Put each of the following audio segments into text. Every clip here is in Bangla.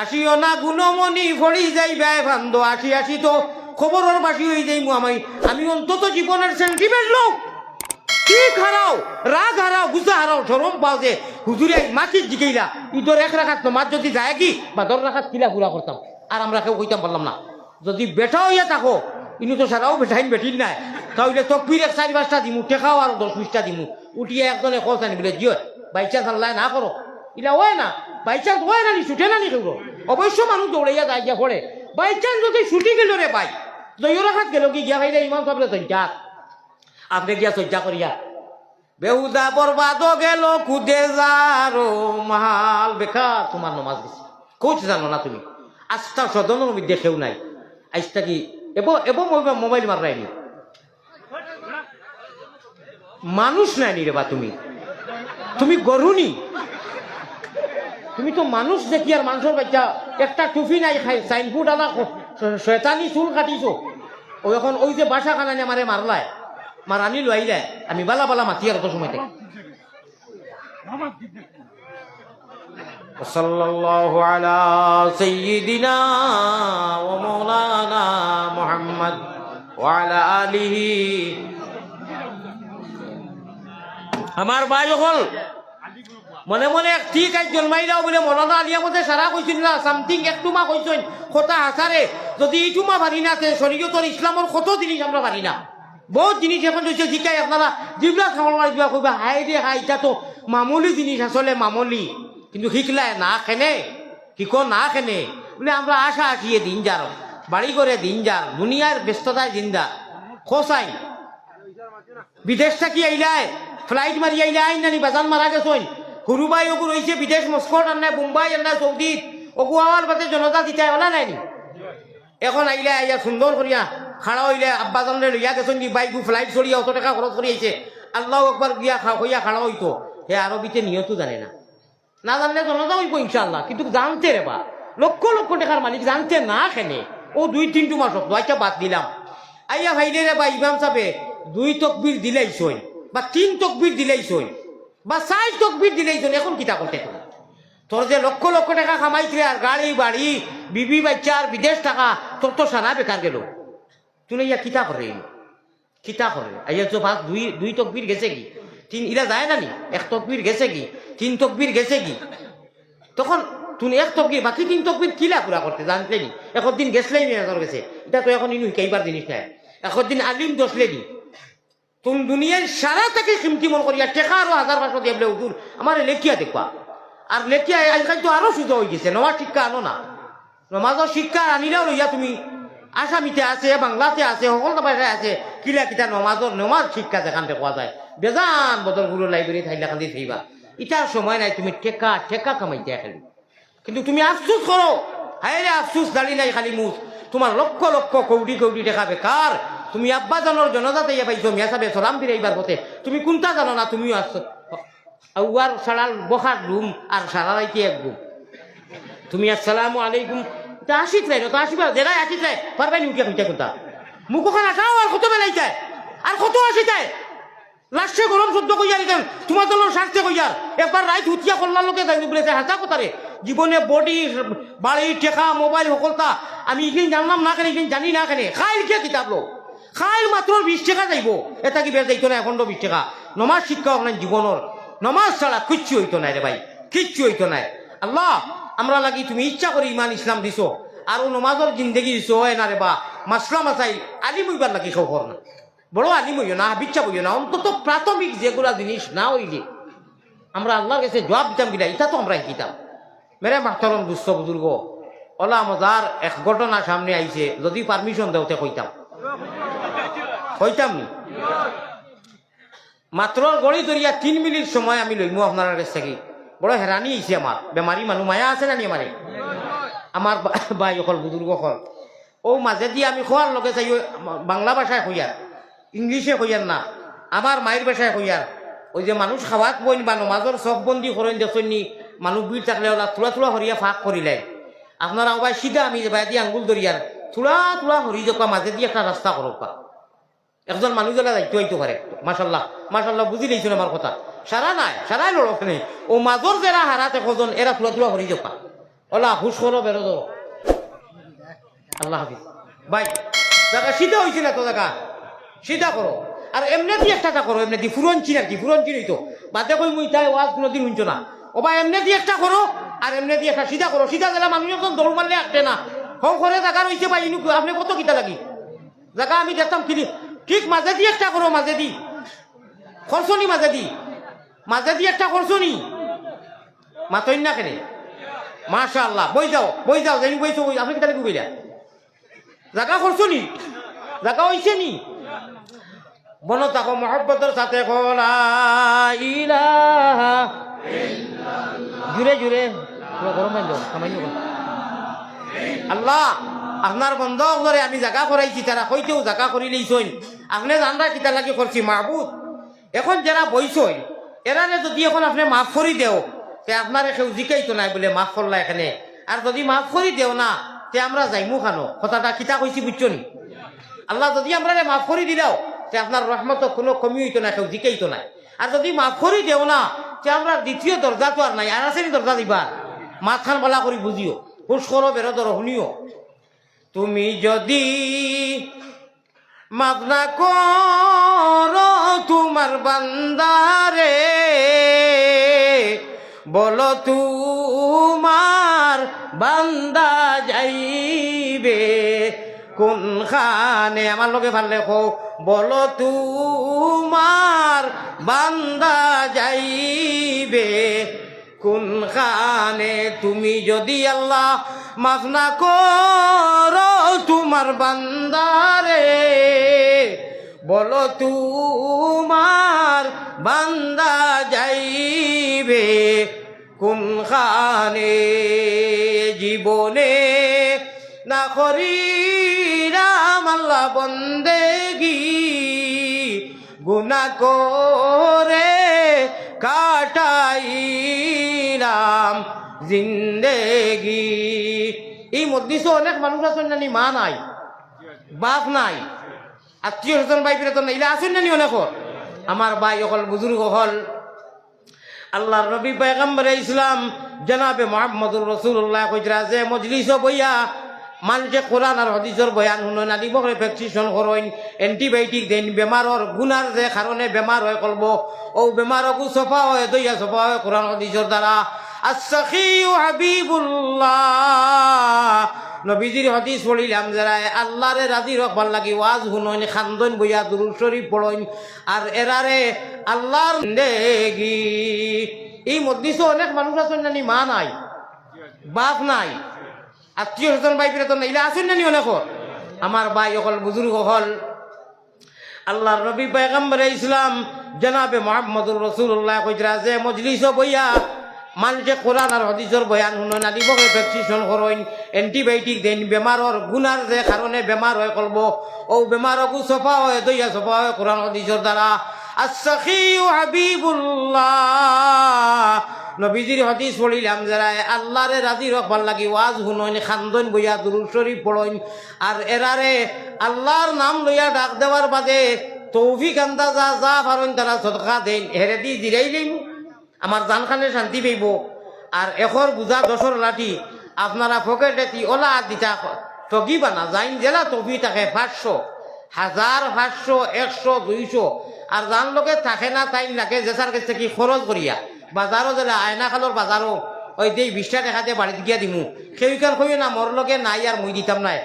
আসিও না গুণমণি ফড়ি যাই ব্যয় ভান্দ আসি আসি তো খবরের বাসি হয়ে যাই আমি আমি অন্তত জীবনের সেন্টিমেন্ট লোক ঠিক হারাও, রাগ হারাও গুছা হারাও সরম পাও যে হুজুরে মাছির জিকেইলা ইদর এক রাখাত মাছ যদি যায় কি, বা দর রাখাত কিলা পুরা করতাম। আর আমরা কেউ কইতাম পারলাম না। যদি বেটা হইয়া থাকো, ইনু তো সারাও বেটাইন বেটিন নাই। তাহলে তকবির এক চারি পাঁচটা দিমু টেকাও আর দশ বিশটা দিমু। উঠিয়ে একজনে কল চানি, বলে জিও বাইচান্স আল্লাহ না করো। ইলা হয় না। বাইচান্স হয় না ছুটে না নি অবশ্য মানুষ দৌড়াইয়া যায় গিয়া পড়ে বাইচান্স যদি ছুটি গেল রে ভাই দইয় রাখাত গেল কি গিয়া খাইলে ইমান সবলে সজ্জা আপনি গিয়া সজ্জা করিয়া বেহুদা বরবাদ গেল, খুদে যারো মাল, বেকার তোমার নমাজ গেছে কোচ জানো না তুমি। আস্থা সদনের মধ্যে কেউ নাই। আইসটা কি এব এব মোবাইল মারাইনি মানুষ নাই নি রে বা তুমি। তুমি গরুনি তুমি তো মানুষ দেখি আর মানুষের বাচ্চা একটা টুফি নাই খাই সাইনফুড আনা শয়তানি চুল কাটিছো ও এখন ওই যে বাসা খানানি আমারে মারলায় মার আনি লো আইলে আমি বালা বালা মাতি আর অত সময় থেকে وصلى الله على سيدنا ومولانا محمد وعلى آله আমার ভাই হল মনে মনে ঠিক আজ জন্মাই যাও বলে মনত আলিয়া মতে সারা কইছিল না সামথিং একটু মা কইছেন কথা হাসারে যদি এইটু মা পারি না, তে শরীয়তর ইসলামর কত জিনিস আমরা পারি না? বহুত জিনিস এখন হয়েছে জিকাই আপনারা যিবিলাক খাবার দিবা কইবা, হাই রে হাই এটা তো মামুলি জিনিস আসলে মামুলি। কিন্তু শিখলাই না খেনে শিখো না খেনে। বলে আমরা আশা আসিয়ে দিন যার বাড়ি করে দিন যার দুনিয়ার ব্যস্ততায় দিন যার খোসাই বিদেশ থাকি আইলায় ফ্লাইট মারি আইলে আইন নানি বাজান মারা গেছইন। হুরুবাই ওগু রয়েছে বিদেশ মস্কট আর নাই, মুম্বাই আর নাই সৌদিত ওগু আমার বাদে জনতা দিতাই ওলা নাই। এখন আইলে আইয়া সুন্দর করিয়া খাড়া হইলে আব্বাজানলে লইয়া গেছেন কি, বাইকু ফ্লাইট চড়িয়া অত টাকা খরচ করে আইছে আল্লাহ একবার গিয়া হইয়া খাড়া হইতো হে আরবিতে নিয়তো জানে না। না জানলে জনতা হইব ইনশাল্লাহ কিন্তু জানতে রে বা। লক্ষ লক্ষ টাকার মালিক জানতে না খেনে। ও দুই তিনটু মাস শব্দ আচ্ছা বাদ দিলাম। আইয়া ভাইলে রে বা ইমাম সাহেবে দুই তকবির দিলেই সই বা তিন তকবির দিলেই সই বা চার তকবির দিলেই সই এখন কিতা করতে তুমি তোর যে লক্ষ লক্ষ টাকা কামাইছিলে আর গাড়ি, বাড়ি, বিবি, বাচ্চা বাচ্চার বিদেশ টাকা তোর তো সারা বেকার গেল। তুই ইয়া কিতা করে কিতা করে আইয়া তো ভাত দুই দুই তকবির গেছে কি? তিন ইরা যায় না নি? এক তকবির গেছে কি? তিন তকবির গেছে কি? তখন তুমি এক তকবির বাকি তিন তকবির কিলা পুরা করতে জানতে নি? এখন দিন গেছলেই মেয়াজর গেছে। এটা তো এখন ইনু কেইবার জিনিস নাই। এখন দিন আলিম দশলে নি। তুমি দুনিয়ার সারা থেকে কিমতি মন করিয়া টেকা আরও হাজার পাঁচশো দিয়ে বলে উঠুন আমার লেখিয়া দেখবা আর লেখিয়া আজকাল তো আরও সুযোগ হয়ে গেছে নমাজ শিক্ষা আনো না নমাজের শিক্ষা আনিলেও লইয়া তুমি আসামিতে আছে বাংলাতে আছে সকল ভাষায় আছে কিলা কিতা নমাজর নমাজ শিক্ষা যেখান থেকে যায় বেজান বদরগুলো লাইব্রেরি থাইলা খান্দি থাইবা ইটার সময় নাই তুমি টেকা টেকা কামাইতে খালি কিন্তু তুমি আফসুস করো হায় রে আফসুস দাঁড়ি নাই খালি মুখ তোমার লক্ষ লক্ষ কৌড়ি কৌড়ি টাকা বেকার তুমি আব্বা জানোর জনজাতে ইয়া পাইছো, মিয়া সাবে সলাম দিলে এইবার হতে তুমি কোনটা জানো না, তুমিও আসছো আউয়ার সারাল বখার ঘুম আর সারা রাইতে এক ঘুম তুমি আর আসসালামু আলাইকুম। তা আসিত নাই তো আসিবা দেরাই আসিত নাই পারবাই নি উঠিয়া খুঁজা কোনটা মুখ ওখানে আসাও আর কত বেলাই যায়। আর কত আসি যায়। লাস্টে গরম সহ্য কইয়া দিতেন তোমার দলের স্বাস্থ্য কইয়ার একবার রাইত উঠিয়া করলার লোকে যাই বলেছে হাসা কথারে জীবনে বডি বাড়ি টেকা মোবাইল সকলতা। আমি এইখিনি জানলাম না কেন, এইখিনি জানি না কেন। খাই কে কিতাব লোক খাইল মাত্র বিশ টাকা যাইব এটা কি বেশ যাইতো না এখন বিশ টাকা। নমাজ শিক্ষা আপনার জীবনের নমাজ ছাড়া কিচ্ছু হইতো নাই রে ভাই। কিচ্ছু হইতো নাই। আল্লাহ, আমরা লাগি তুমি ইচ্ছা করে ইমান ইসলাম দিছো। আর ও নমাজের জিন্দগি দিছো, হয় না রে বা? মাসলা মাসাইল আলিম হইবার লাগি খবর না বড় আলিম হইও না বিচ্ছা হইও না, অন্তত প্রাথমিক যেগুলা জিনিস না হইলে। আমরা আল্লাহর কাছে জবাব দিতাম কিনা এটা তো আমরা শিখিতাম মেরে মাহতরম দুস্থ বুজুর্গ ওলা মজার এক ঘটনা সামনে আইছে, যদি পারমিশন দেওতে কইতাম। কইতাম? নি মাত্র গড়ি ধরিয়া তিন মিনিট সময় আমি লইমু আপনার কাছ থেকে। বড় হেরানি আইছে আমার বেমারি মানুষ মায়া আছে না নি আমারে আমার বাই অকল বুজুর্গ অকল ও মাঝে দিয়ে আমি খোয়ার লগে চাই বাংলা ভাষায় কইয়ার ইংলিশে কইয়ার না। আমার মায়ের ভাষায় কইয়ার ওই যে মানুষ খাওয়াত বইন বা নমাজর সব বন্দি করেন দেখছেন মানুষ ভিড় থাকলে ওলা তুলা তুলা হরিয়া ফাঁক করিলেন আপনারা ওবাই সিধা আমি যে বাইরে আঙ্গুল ধরিয়ার তুলা তুলা হরি জোকা মাঝে দিয়ে একটা রাস্তা করবা একজন মানুষ গেলে দায়িত্ব হইতে পারে মাসাল্লাহ মাসাল্লাহ বুঝি লইছেন আমার কথা। সারা নাই, সারাই লড়ক নেই। ও মাজর যারা হারাতে কজন এরা তুলা তুলা হরি জোকা ওলা, হুশ করো, বেরো ধরো আল্লাহ হাফিজ। বাই জায়গা সিধা হয়েছে না তো জায়গা? সিধা করো। আর এমনি দিয়ে একটা করো, এমনি দি ফুরনচি আর কি, ফুরন ফুরনচি হইতো। বাদে কই মুই তাই ওয়াজ কোনোদিন শুনছো না। ও বা এমনি দিয়ে একটা করো, আর এমনি দিয়ে একটা সিধা করো। সিধা গেলে মানুষ যখন দৌড় মারলে আসবে না। হং করে জায়গা রয়েছে বা ইনু আপনি কত কিতা লাগি? জায়গা আমি দেখতাম কি ঠিক মাঝে দিয়ে একটা করো মাঝে দি খরচনি মাঝে দি মাঝে দিয়ে একটা খরচনি। মাতইন না কেনে? মাশা আল্লাহ বই যাও বই যাও জানি বইছো বই, আপনি কিতা লাগি বইলা জাগা করছ নি জাগা হইছে নি বন তাকো মহব্বতের সাথে জুড়ে জুড়ে। গরম। আল্লাহ! আপনার বন্ধ করে আমি জাগা করাইছি তারা কইতেও জাগা করি লইছইন আপনি জানরা কিতা লাগি করছি মাহবুদ এখন যারা বইছই এরারে যদি এখন আপনি মাফ করি দেও, তে আপনার কেউ জিকাইতো নাই বলে মাফ করলা এখানে। আর যদি মাফ করি দেও না, তে আমরা যাইমু খানো? কথাটা কিতা কইছি বুঝছ নি আল্লাহ যদি আমরা মাফ করি দিলাও, তে আপনার রহমত কোনো কমি হইতো না কেউ জিকাইতো নাই। আর যদি মাফ করি দেও না, তে আমরা দ্বিতীয় দরজা তো আর নাই আর আছে দরজা দিবা। মাথান বলা করি বুঝিও হুশ করো বেরো ধরো শুনিও তুমি যদি মাফ না করো তোমার বান্দারে, বলো তোমার বান্দা যাইবে কোন খানে আমার লোকে ভালো লেখো। বলো তোমার বান্দা যাইবে কোন খানে তুমি যদি আল্লাহ মাফ না করো তোমার বান্দারে। বলো তোমার বান্দা যাইবে কোন খানে জীবনে না করিলাম আল্লাহ বন্দেগি। গুনা করে কাটাইলাম। জিন্দেগি। এই মধ্যে অনেক মানুষ আছেন নানি মা নাই, বাপ নাই, আত্মীয় স্বজন ভাই ফিরে নাই ইলা আছেন নানি অনেক। আমার ভাই অকল, বুজুর্গ হল আল্লাহর নবী পয়গম্বরে ইসলাম জনাবে মোহাম্মদুর রসুল্লাহ কইরা যে মজলিস বইয়া মানুষে কোরআন আর হদিসর বয়ান শুনন, আদি বকরে ভ্যাকসিনেশন করইন এন্টিবায়োটিক দেন, বেমারর গুনার যে কারণে বেমার হয় কলব, ও বেমারকু সফা হয়, দইয়া সফা হয় কোরআন হদিসর দ্বারা। নবীজির হদিস পড়িলাম, যারা আল্লাহরে রাজি রকবার লাগি ওয়াজ শুনইন, খান্দন বইয়া দুরুদ শরীফ পড়ইন, আর এরারে আল্লাহর দেগি এই মধ্যে অনেক মানুষ আছেন নানি মা নাই, বাপ নাই, আত্মীয় স্বজন ভাই ফিরে তো নাই আছেন নানি অনেক আমার ভাই অকল, বুজুর্গ হল আল্লাহর নবী, পয়গম্বরে ইসলাম, জনাবে মোহাম্মদুর রসুল্লাহ কইরা যে মজলিস বইয়া মানুষে কোরআন আর হদিসর বয়ান শুনন আদি বকে ভ্যাকসিনেশন করইন এন্টিবায়োটিক দেন বেমারর গুনার যে কারণে বেমার হয় কলব। ও বেমারকু সফা হয় দইয়া সফা হয় কোরআন হদিসর দ্বারা আসাখিউ হাবিবুল্লাহ। নবীজির হদিস পড়িলাম যারা আল্লাহরে রাজি রকবার লাগি ওয়াজ শুনইন খান্দন বইয়া দুরুদ শরীফ পড়ইন আর এরারে আল্লাহর নাম লইয়া ডাক দেওয়ার বাদে তৌফিক আন্দা যা যা পারেন তারা সদকা দেন হেরে দি জিরাইলেন আমার জানখানে শান্তি পাইব। আর এখর বুঝা দশর লাঠি, আপনারা পকেটে তি ওলা দিতা ঠগিবা না যাইন জেলা তফি থাকে পাঁচশো হাজার পাঁচশো, একশো, দুইশো। আর যান লোকে থাকে না, তাই লাগে জেসার কাছে কি খরচ করিয়া। বাজারও যেটা আয়না খালোর বাজারও ওই দেই বিশটা টাকাতে বাড়িতে গিয়া দিমু। সেইখান কইও না মোর লগে নাই আর মুই দিতাম নাই।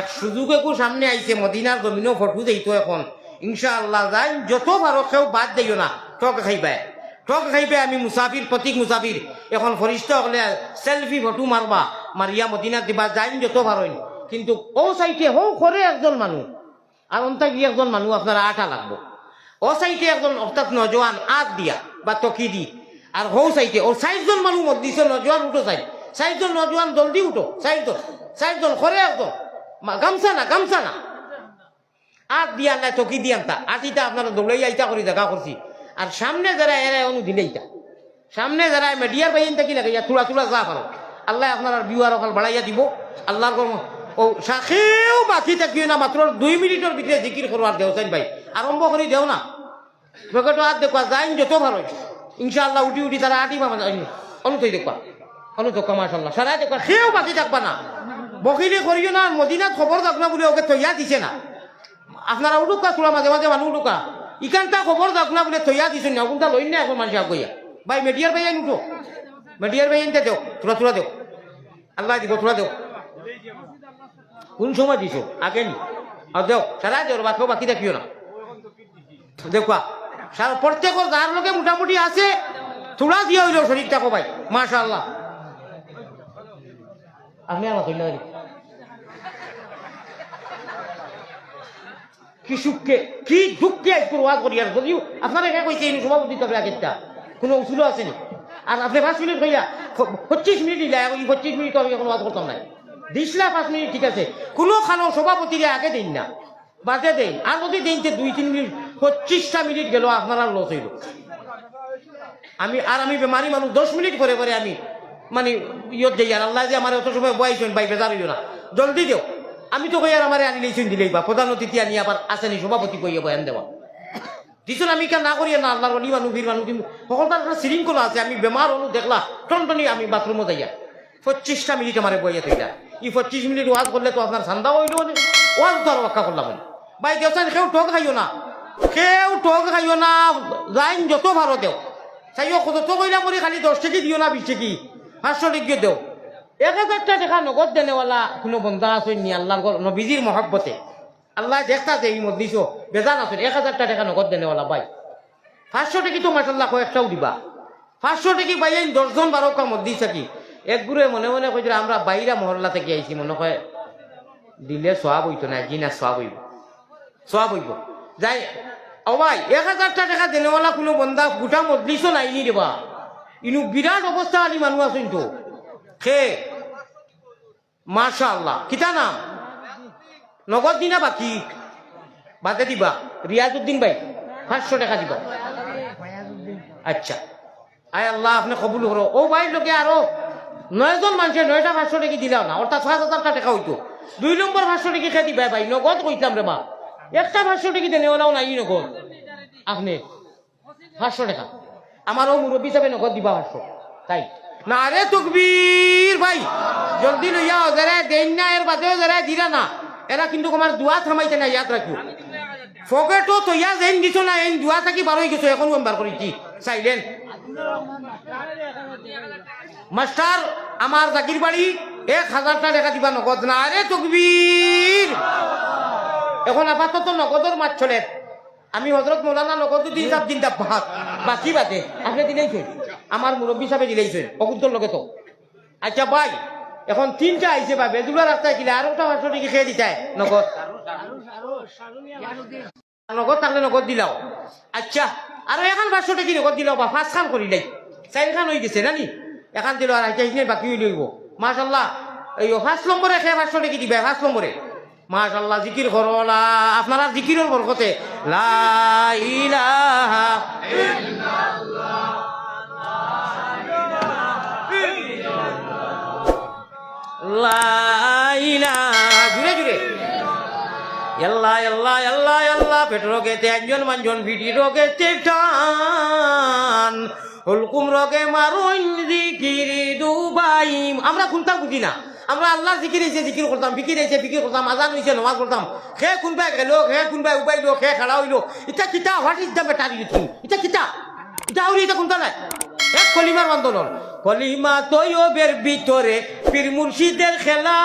এক সুযোগ একু সামনে আইছে মদিনার জমিনও ফটো দেইতো এখন। ইনশাআল্লাহ যাই যত পারো কেউ বাদ দিও না ঠক খাইবাই ঠক খাইবে আমি মুসাফির, প্রতীক মুসাফির। এখন ফরিস্ত হলে সেলফি ফটো মারবা মারিয়া মদিনা দিবা, যাইন যত পারইন কিন্তু ও সাইটে হো করে একজন মানুষ আর অন্তা গিয়ে একজন মানুষ আপনার আটা লাগবো। ও সাইটে একজন অর্থাৎ নজওয়ান আট দিয়া, বা তকি দি। আর হৌ সাইটে ওর চারজন মানুষ মত দিছে নজওয়ান উঠো চাই চারজন নজওয়ান জলদি উঠো চারজন চারজন করে একজন। গামছা না গামছা না। আট দিয়া না চকি দিয়ান তা আটিটা আপনারা দৌড়াই আইতা করি দেখা করছি আর সামনে যারা এরা অনু দিলেইতা সামনে যারা মিডিয়ার বাইন থাকি লাগে তুলা তুলা যা পারো। আল্লাহ আপনার বিউয়ার অকাল বাড়াইয়া দিব। আল্লাহর কর্ম। ও শাখেও বাকি থাকিও না, মাত্র দুই মিনিটের ভিতরে জিকির করবার দেও চাই ভাই। আরম্ভ করি দেও না। পকেটও হাত দেখবা, যাইন যত ভালো ইনশাআল্লাহ উঠি উঠি তারা আটি পাবা অনু তৈ দেখবা। অনু তো মাশাল্লাহ সারা দেখবা, সেও বাকি থাকবা না। বকিলে করিও না, মদিনাত খবর থাক না বলে ওকে তৈয়া দিছে না। আপনারা উলুকা তোলা মাঝে মাঝে মানুষ উলুকা। ইখানটা খবর না বলে তৈয়া দিছে না কোনটা লইন না এখন মানুষ কইয়া ভাই মেডিয়ার ভাই আইন উঠো মেডিয়ার ভাই আইনটা দেও তোরা তোরা দেও আল্লাহ দিব তোরা দেও কোন সময় দিছো? আগে নি। আর দেও সারা দেও বাকি বাকি দেখিও না। দেখবা সারা প্রত্যেকের যার লোকে মোটামুটি আছে তোলা দিয়ে হইল শরীরটা কবাই মাশা আল্লাহ আপনি আমার কইনা কি সুখকে, কি দুঃখকে আজ ওয়াজ করি আর যদিও আপনারা একা কইছে এই সভাপতি তবে আগেরটা। কোনো উসুলও আসেনি আর আপনি পাঁচ মিনিট কইয়া পঁচিশ মিনিট দিলা এই পঁচিশ মিনিট আমি এখন করতাম নাই। দিসলা পাঁচ মিনিট, ঠিক আছে। কোনো খানো সভাপতিরে আগে দিন না। বাদে দেন, আর যদি দিন দুই, তিন মিনিট, পঁচিশটা মিনিট গেল, আপনারা লস হইল। আমি, আর আমি বেমারি মানুষ, দশ মিনিট করে করে আমি মানে ইয়ত যাই আর আল্লাহ যে আমার অত সময় বয়াইছেন, ভাই, বেজার হইল না। জলদি দেও। আমি তো কই আর আমার আনি লইছেন দিলেই বা, প্রধান অতিথি আনি আবার আসেনি সভাপতি কইয়া বয়ান দেওয়া। দিছুন আমি কেন না করি না, আল্লাহর অলি মানুষ বীর মানুষ কিন্তু সকলটার একটা শৃঙ্খলা আছে, আমি বেমার হলো, দেখলা টনটনি আমি বাথরুমে যাইয়া। পঁচিশটা মিনিট আমার বইয়া থইলা ই পঁচিশ মিনিট ওয়াজ করলে তো আপনার ঠান্ডা হইল ওয়াজ তো আর রক্ষা করলাম ভাই দেওসান কেউ ঠক খাইও না। কেউ ঠক খাইও না। লাইন যত ভালো দেও। চাইও, কত তো কইলা পরে খালি দশ টাকি দিও না, বিশ টাকি পাঁচশো টাকি দেও। এক হাজারটা টাকা নগদ দেনেওয়ালা কোনো বন্ধা আছে নি আল্লাহর ঘর নবীজির মহাব্বতে। আল্লাহ দেখতা যে এই মদিস বেজান আছে, এক হাজারটা টাকা নগদ দেনেওয়ালা ভাই। পাঁচশো টাকি তো মাসাল্লাহ কয়েকটাও দিবা। পাঁচশো টাকি ভাই, এই দশজন বারোটা মদিস থাকি এক গুরে মনে মনে কইছিল আমরা বাইরা মহল্লা থেকে আইছি। মনে হয় দিলে সোয়াব হইতো না, জি না, সোয়াব হইব। সোয়াব হইব। যাই, ও ভাই, এক হাজারটা টাকা দেনেওয়ালা কোনো বন্ধা, গোটা মজলিসও নাইনি দেবা ইনু বিরাট অবস্থা আনি মানুষ আছেন তো। খে মাশা আল্লাহ কিতা নাম? নগদ দিনা বাকি? বাদে দিবা। রিয়াজউদ্দিন ভাই, পাঁচশো টাকা দিবা। আচ্ছা। আয় আল্লাহ, আপনি কবুল করো ও ভাই লোকে আরও নয়জন মানুষের নয়টা পাঁচশো টাকা দিলাও না, অর্থাৎ পাঁচ হাজারটা টাকা হইতো। দুই নম্বর পাঁচশো টাকা খেয়ে দিবা ভাই? নগদ কইতাম রে মা। একটা পাঁচশো টাকা দেনে ওলাও নাই নগদ। আপনি পাঁচশো টাকা। আমারও মুরব্বী হিসাবে নগদ দিবা পাঁচশো। তাই। না রে তুকবীর ভাই জলদি লইয়া যারা দেন না এর বাদেও যারা দিরা না। এরা কিন্তু তোমার দুয়া থামাইতে না ইয়াদ রাখিও ফকেটও তো ইয়া যেন দিছ না এই দুয়া থাকি বার হয়ে গেছো, এখন বার করেছি সাইলেন মাস্টার আমার জাকির বাড়ি এক হাজারটা টাকা দিবা নগদ না। আরে তকবীর এখন আপাতত নগদর মাছ চলে। আমি হজরত মৌলানা নগদ দিন চাপ দিন ভাত। বাকি বাদে আপনি দিলেইছেন আমার মুরব্বী হিসাবে দিলেইছেন অকুন্তর লগে তো। আচ্ছা ভাই, এখন তিনটা আইছে বা বেদুলা রাস্তায় কিলে আরও একটা পাঁচশো টিকি খেয়ে দিতে নগদ। নগদ থাকলে নগদ দিলাও আচ্ছা আর এখন পাঁচশো টাকি নগদ দিলাও বা পাঁচ খান করিলাই চারি খান হয়ে গেছে জানি এখান দিল আর আচ্ছা এইখানে বাকি হয়ে লইব মাশাল্লাহ, এই পাঁচ নম্বরে খেয়ে পাঁচশো টাকি দিবে, পাঁচ নম্বরে। মাশাল্লাহ, জিকির করলা আপনারা জিকিরের বরকতে। লা ইলাহা লা এল্লা এল্লা পেট রোগেতে একজন মানুষজন ভিটি রোগেতে টান। হুলকুম রোগে মারুন জিকিরি দুবাই। আমরা খুনতাম বুঝি না। আমরা আল্লাহ জিকির হয়েছে জিকির করতাম ফিকির হয়েছে ফিকির করতাম আজান হয়েছে নমাজ করতাম খে কোনবাই গেল খে কোনবাই উবাইলো খে খেলা হইল। এটা কিতা what is the better you think এটা কিতা এটা আউরি এটা কোনটা নাই এক কলিমার আন্দোলন। কলিমা তৈবের ভিতরে পীর মুর্শিদের খেলা।